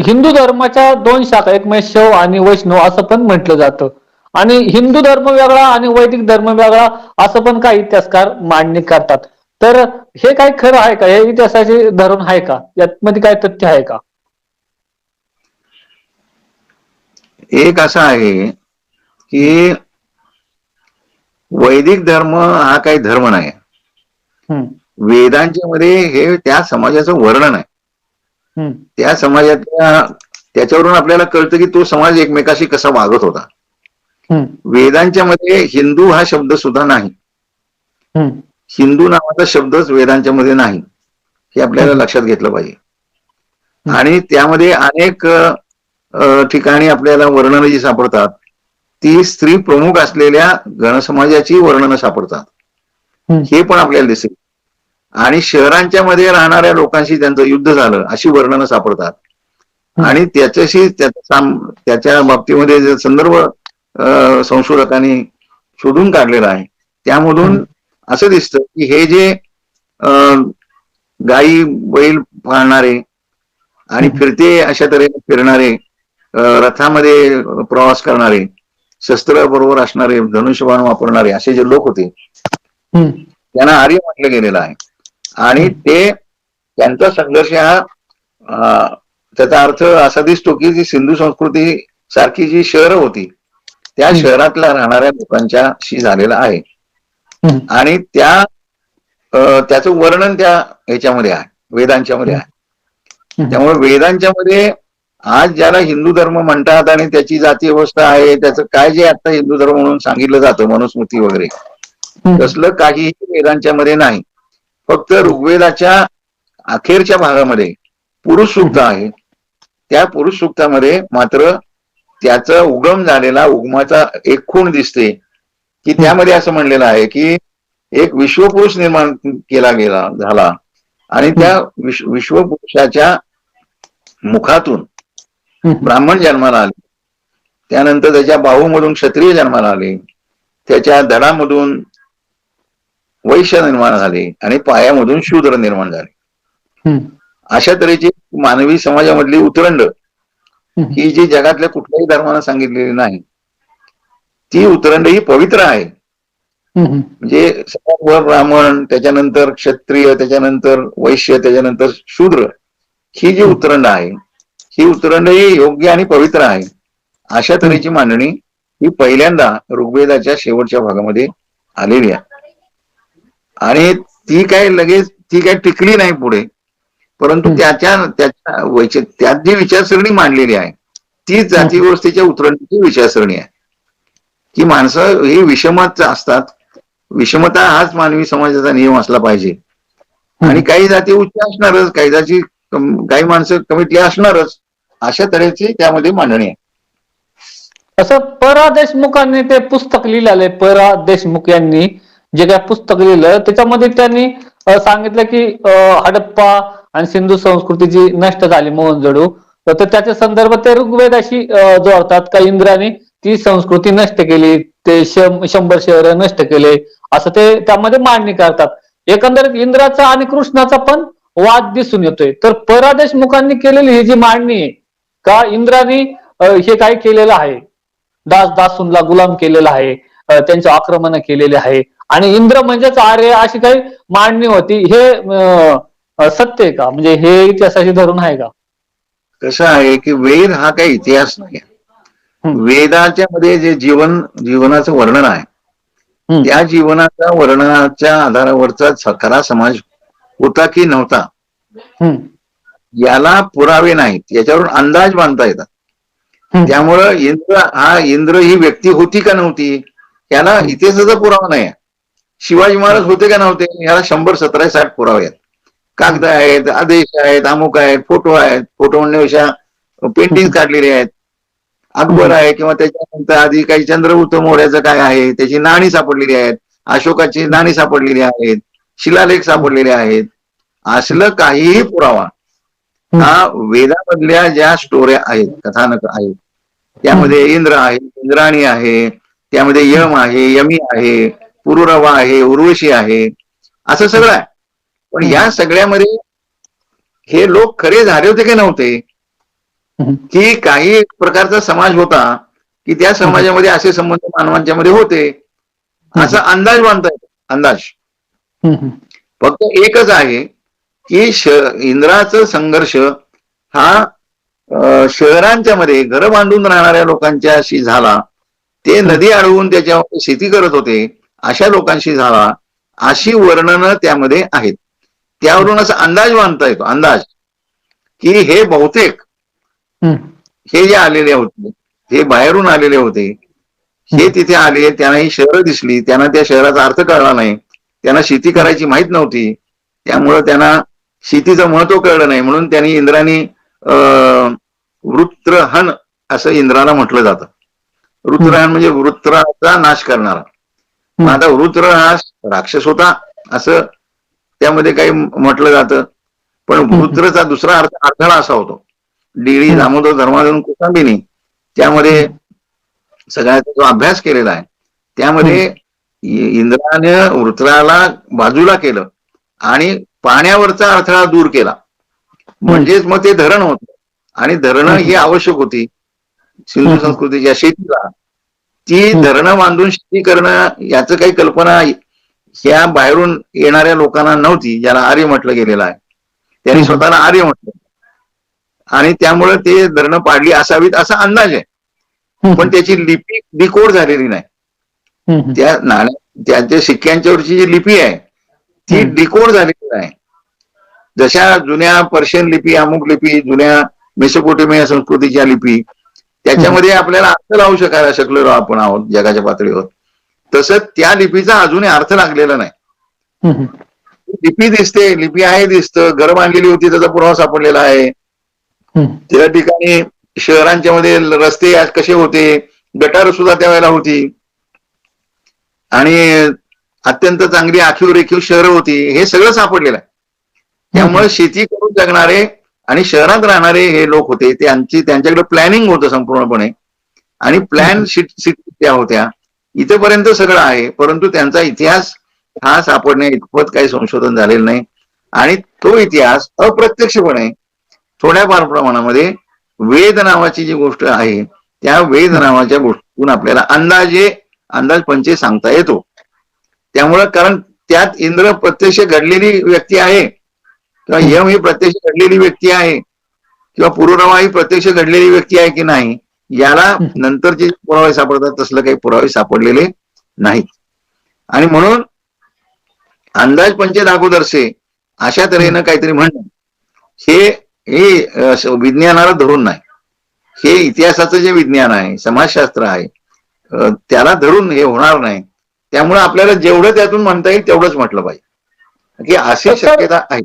हिंदू धर्माच्या दोन शाखा एक म्हणजे शैव आणि वैष्णव असं पण म्हटलं जातं. आणि हिंदू धर्म वेगळा आणि वैदिक धर्म वेगळा असं पण काही इतिहासकार मांडणी करतात. तर हे काही खरं आहे का? हे इतिहासाचे धरून आहे का? यामध्ये काय तथ्य आहे का? एक असं आहे की वैदिक धर्म हा काही धर्म नाही. वेदांच्या मध्ये हे त्या समाजाचं वर्णन आहे. त्या समाजातल्या त्याच्यावरून आपल्याला कळतं की तो समाज एकमेकाशी कसा वागत होता. वेदांच्या मध्ये हिंदू हा शब्द सुद्धा नाही. हिंदू नावाचा शब्दच वेदांच्या मध्ये नाही. हे आपल्याला लक्षात घेतलं पाहिजे. आणि त्यामध्ये अनेक ठिकाणी आपल्याला वर्णनं जी सापडतात. ती स्त्री प्रमुख असलेल्या गणसमाजाची वर्णनं सापडतात. हे पण आपल्याला दिसेल. आणि शहरांच्या मध्ये राहणाऱ्या लोकांशी त्यांचं युद्ध झालं अशी वर्णनं सापडतात. आणि त्याच्याशी त्याच्या बाबतीमध्ये जे संदर्भ संशोधकांनी शोधून काढलेला आहे त्यामधून. असं दिसतं की हे जे गाई बैल पाळणारे आणि. फिरते अशा तऱ्हेने फिरणारे रथामध्ये प्रवास करणारे शस्त्र बरोबर असणारे धनुष्यबाण वापरणारे असे जे लोक होते त्यांना आर्य म्हटलं गेलेलं आहे आणि ते त्यांचा संघर्ष हा त्याचा अर्थ असा दिसतो की जी सिंधू संस्कृती सारखी जी शहरं होती त्या. शहरातल्या राहणाऱ्या लोकांच्याशी झालेला आहे आणि त्या त्याचं वर्णन त्या ह्याच्यामध्ये आहे वेदांच्या मध्ये आहे. त्यामुळे वेदांच्या मध्ये आज ज्याला हिंदू धर्म म्हणतात आणि त्याची जाती व्यवस्था आहे त्याचं काय जे आता हिंदू धर्म म्हणून सांगितलं जातं मनुस्मृती वगैरे. तसलं काहीही वेदांच्या मध्ये नाही फक्त ऋग्वेदाच्या अखेरच्या भागामध्ये पुरुष सूक्त आहे. त्या पुरुष सूक्तामध्ये मात्र त्याचा उगम झालेला उगमाचा एक खूण दिसते. की त्यामध्ये असं म्हणलेलं आहे की एक विश्वपुरुष निर्माण केला गेला झाला. आणि त्या विश्व विश्वपुरुषाच्या मुखातून ब्राह्मण जन्माला आले. त्यानंतर त्याच्या बाहूमधून क्षत्रिय जन्माला आले. त्याच्या धडामधून वैश्य निर्माण झाले आणि पायामधून शूद्र निर्माण झाले. अशा तऱ्हेची मानवी समाजामधली उतरंड. ही जी जगातल्या कुठल्याही धर्मानं सांगितलेली नाही ती उतरंड ही पवित्र आहे. म्हणजे ब्राह्मण त्याच्यानंतर क्षत्रिय त्याच्यानंतर वैश्य त्याच्यानंतर शूद्र ही जी उतरंड आहे ही उतरंड ही योग्य आणि पवित्र आहे. अशा तऱ्हेची मांडणी ही पहिल्यांदा ऋग्वेदाच्या शेवटच्या भागामध्ये आलेली आहे. आणि ती काय लगेच ती काय टिकली नाही पुढे. परंतु. त्याच्या त्याच्या वैच- त्यात जी विचारसरणी मांडलेली आहे ती जाती व्यवस्थेच्या उतरंडीची विचारसरणी आहे. की माणसं ही विषमच असतात. विषमता हाच मानवी समाजाचा नियम असला पाहिजे. आणि काही जाती उच्च असणारच काही जाती काही माणसं कमीतली असणारच अशा तऱ्हेची त्यामध्ये मांडणी आहे. असं परा देशमुखांनी ते पुस्तक लिहिलेलं आहे परा देशमुख यांनी. जे काय पुस्तक लिहिलं त्याच्यामध्ये त्यांनी सांगितलं की हडप्पा आणि सिंधू संस्कृती जी नष्ट झाली मोहनजोडू तर त्याच्या संदर्भ ते ऋग्वेदाशी जोडतात का इंद्राने ती संस्कृती नष्ट केली ते शंभर शहर नष्ट केले असं ते त्यामध्ये मांडणी करतात. एकंदरीत इंद्राचा आणि कृष्णाचा पण वाद दिसून येतोय. तर परादेशमुखांनी केलेली ही जी मांडणी आहे का इंद्राने हे काय केलेलं आहे? दास दासूनला गुलाम केलेला आहे त्यांचे आक्रमण केलेले आहे आणि इंद्र म्हणजेच आर्य अशी काही मांडणी होती. हे सत्य आहे का? म्हणजे हे इतिहासाशी धरून आहे का? कसं आहे की वेद हा काही इतिहास नाही. वेदाच्या मध्ये जे जीवन जीवनाचं वर्णन आहे. त्या जीवनाच्या वर्णनाच्या आधारावरचा स- खरा समाज होता की नव्हता? याला पुरावे नाहीत. याच्यावरून अंदाज बांधता येतात. त्यामुळं इंद्र हा इंद्र ही व्यक्ती होती का नव्हती? याला इतिहासाचा पुरावा नाही. शिवाजी महाराज होते का नव्हते? ह्याला शंभर सतरा साठ पुरावे आहेत. कागद आहेत आदेश आहेत अमुक आहेत फोटो आहेत. फोटो म्हणण्यापेक्षा पेंटिंग काढलेले आहेत. अकबर आहे किंवा त्याच्यानंतर आधी काही चंद्रगुप्त मौर्याचं काय आहे त्याची नाणी सापडलेली आहेत. अशोकाची नाणी सापडलेली आहेत. शिलालेख सापडलेले आहेत. असलं काहीही पुरावा. हा वेदामधल्या ज्या स्टोऱ्या आहेत कथानक आहेत त्यामध्ये इंद्र आहे इंद्राणी आहे त्यामध्ये यम आहे यमी आहे पुरुरवा आहे उर्वशी आहे असं सगळं आहे. पण या सगळ्यामध्ये हे लोक खरे झाले होते की नव्हते. की काही एक प्रकारचा समाज होता की त्या समाजामध्ये असे संबंध मानवांच्या मध्ये होते असा अंदाज बांधता येतो अंदाज. फक्त एकच आहे की श इंद्राचं संघर्ष हा शहरांच्या मध्ये घर बांधून राहणाऱ्या लोकांच्याशी झाला. ते नदी अडवून त्याच्यावर शेती करत होते. अशा लोकांशी झाला अशी वर्णनं त्यामध्ये आहेत. त्यावरून असा अंदाज बांधता येतो अंदाज की हे बहुतेक. हे जे आलेले होते हे बाहेरून आलेले होते हे तिथे आले त्यांना ही शहरं दिसली त्यांना त्या शहराचा अर्थ कळला नाही त्यांना शेती करायची माहीत नव्हती त्यामुळं त्यांना शेतीचं महत्त्व कळलं नाही म्हणून त्यांनी इंद्राने वृत्रहन असं इंद्राला म्हटलं जातं. वृत्रहन म्हणजे वृत्राचा नाश करणारा. मग आता वृत्र हा राक्षस होता असं त्यामध्ये काही म्हटलं जातं. पण वृत्रचा दुसरा अर्थ अडथळा असा होतो. डीडी हम्म. दामोदर धर्माधरून कुसांबिनी त्यामध्ये सगळ्याचा जो अभ्यास केलेला आहे त्यामध्ये इंद्रानं वृत्राला बाजूला केलं आणि पाण्यावरचा अडथळा दूर केला. म्हणजेच मग ते धरण होत. आणि धरणं ही आवश्यक होती. सिंधू. संस्कृतीच्या शेतीला ती. धरणं बांधून शेती करणं याचं काही कल्पना ह्या बाहेरून येणाऱ्या लोकांना नव्हती ज्याला आर्य म्हटलं गेलेलं आहे त्यांनी. स्वतःला आर्य म्हटलं आणि त्यामुळे ते धरणं पाडली असावीत असा अंदाज आहे. पण त्याची लिपी डिकोड झालेली नाही. त्या नाण्या त्यांच्या शिक्क्यांच्यावरची जी लिपी आहे ती. डिकोड झालेली नाही जशा जुन्या पर्शियन लिपी अमुक लिपी जुन्या मेसोपोटेमिया संस्कृतीच्या लिपी त्याच्यामध्ये आपल्याला अर्थ लावू शकायला शकलेलो आपण आहोत जगाच्या पातळीवर. तसं त्या लिपीचा अजूनही अर्थ लागलेला नाही. लिपी दिसते लिपी आहे दिसतं घर बांधलेली होती त्याचा पुरावा सापडलेला आहे. त्या ठिकाणी शहरांच्या मध्ये रस्ते आज कसे होते गटार सुद्धा त्यावेळेला होती. आणि अत्यंत चांगली आखीव रेखीव शहरं होती हे सगळं सापडलेलं आहे. त्यामुळे शेती करून जगणारे आणि शहरात राहणारे हे लोक होते त्यांची त्यांच्याकडे प्लॅनिंग होतं संपूर्णपणे. आणि प्लॅन सिटी त्या होत्या. इथेपर्यंत सगळं आहे परंतु त्यांचा इतिहास हा सापडण्या इतपत काही संशोधन झालेलं नाही. आणि तो इतिहास अप्रत्यक्षपणे थोड्याफार प्रमाणामध्ये वेद नावाची जी गोष्ट आहे त्या वेद नावाच्या गोष्टीतून आपल्याला अंदाजे अंदाज पंचे सांगता येतो. त्यामुळं कारण त्यात इंद्र प्रत्यक्ष घडलेली व्यक्ती आहे. किंवा यम ही प्रत्यक्ष घडलेली व्यक्ती आहे किंवा पुरुरवा ही प्रत्यक्ष घडलेली व्यक्ती आहे की नाही याला नंतर जे पुरावे सापडतात तसलं काही पुरावे सापडलेले नाहीत. आणि म्हणून अंदाज पंचे दाखोदर्शे अशा तऱ्हेनं काहीतरी म्हणणं हे हे विज्ञानाला धरून नाही. हे इतिहासाचं जे विज्ञान आहे समाजशास्त्र आहे त्याला धरून हे होणार नाही. त्यामुळे आपल्याला जेवढं त्यातून म्हणता येईल तेवढंच म्हटलं पाहिजे. की अशी शक्यता आहे.